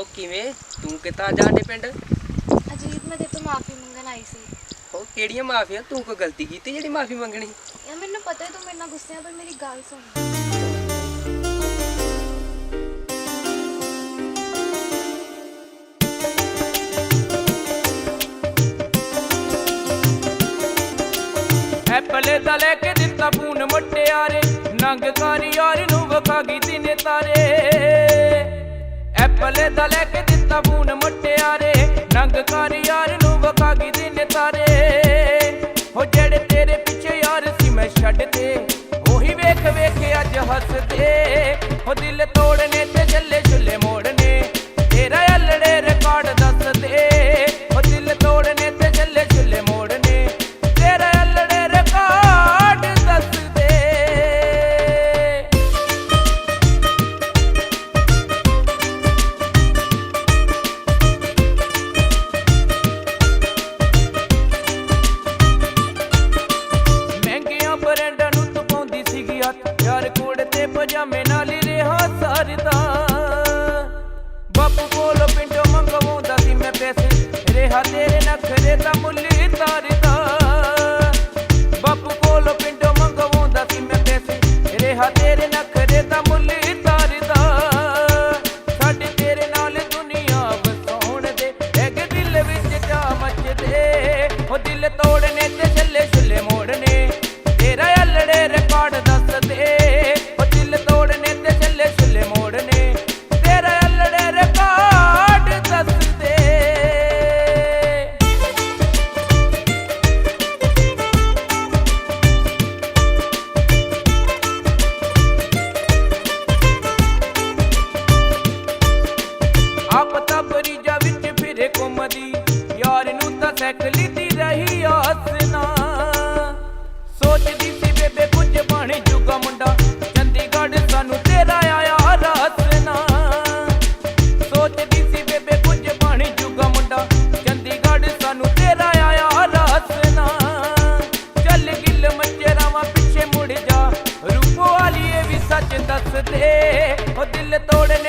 ਉਹ ਕਿਵੇਂ? ਤੂੰ ਕਿੱਦਾਂ ਜਾਂਦੇ ਪਿੰਡ? ਅਜੀਤ ਮੈਂ ਤੇਰੇ ਤੋਂ ਮਾਫੀ ਮੰਗਣ ਆਈ ਸੀ। ਉਹ ਕਿਹੜੀਆਂ ਮਾਫੀਆਂ? ਤੂੰ ਕੋਈ ਗਲਤੀ ਕੀਤੀ ਜਿਹੜੀ ਮਾਫੀ ਮੰਗਣੀ? ਯਾਰ ਮੈਨੂੰ ਪਤਾ ਹੈ ਤੂੰ ਮੇਰੇ ਨਾਲ ਗੁੱਸੇ ਆ ਪਰ ਮੇਰੀ ਗੱਲ ਸੁਣ। ਐਪਲ ਦਾ ਲੈ ਕੇ ਦਿੱਤਾ ਫੋਨ ਮੁੱਟਿਆਰੇ ਨੰਗ ਕਾਰੀ ਯਾਰ ਨੂੰ ਵਖਾ ਗਈ ਦਿਨੇ ਤਾਰੇ। ਐਪਲ ਦਾ ਲੈ ਕੇ ਦਿੱਤਾ ਫੋਨ ਮੁੱਟਿਆਰੇ ਨੰਗ ਕਾਰੀ ਯਾਰ ਨੂੰ ਵਖਾ ਗਈ ਦਿਨੇ ਤਾਰੇ ਹੋ ਜਿਹੜੇ ਤੇਰੇ ਪਿੱਛੇ ਯਾਰ ਸੀ ਮੈਂ ਛੱਡ ਦੇ। ਉਹੀ ਵੇਖ ਵੇਖ ਅੱਜ ਹੱਸਦੇ। ਹੋ ਦਿਲ ਤੋੜਨੇ ਕੋੜ ਨਾਲ ਹੀ ਰਿਹਾ ਸਰਦਾ ਬਾਪੂ ਕੋਲੋਂ ਪਿੰਡੋਂ ਮੰਗਵਾਉਂਦਾ ਸੀ ਮੈਂ ਪੈਸੇ। ਰਿਹਾ ਤੇਰੇ ਨਖਰੇ ਦਾ ਮੁੱਲ ਤਾਰਦਾ। ਬਾਪੂ ਕੋਲ ਪਿੰਡੋਂ ਮੰਗਵਾਉਂਦਾ ਸੀ ਮੈਂ ਪੈਸੇ। ਰਿਹਾ ਤੇਰੇ ਨਖਰੇ ਦਾ ਮੁੱਲ ਰਹੀ ਆਸਨਾ। ਸੋਚਦੀ ਸੀ ਬੇਬੇ ਕੁਝ ਬਣ ਜੂਗਾ ਮੁੰਡਾ। ਚੰਡੀਗੜ੍ਹ ਸਾਨੂੰ ਆਇਆ ਸੋਚਦੀ ਸੀ ਬੇਬੇ ਕੁਝ ਬਣ ਜੂਗਾ ਮੁੰਡਾ। ਚੰਡੀਗੜ੍ਹ ਸਾਨੂੰ ਤੇਰਾ ਆਇਆ ਰਾਸਨਾ। ਚੱਲ ਗਿੱਲ ਮੰਜਰਾਵਾ ਪਿੱਛੇ ਮੁੜ ਜਾ। ਰੂਪੋ ਵਾਲੀਏ ਵੀ ਸੱਚ ਦੱਸ ਉਹ ਦਿਲ ਤੋੜੇ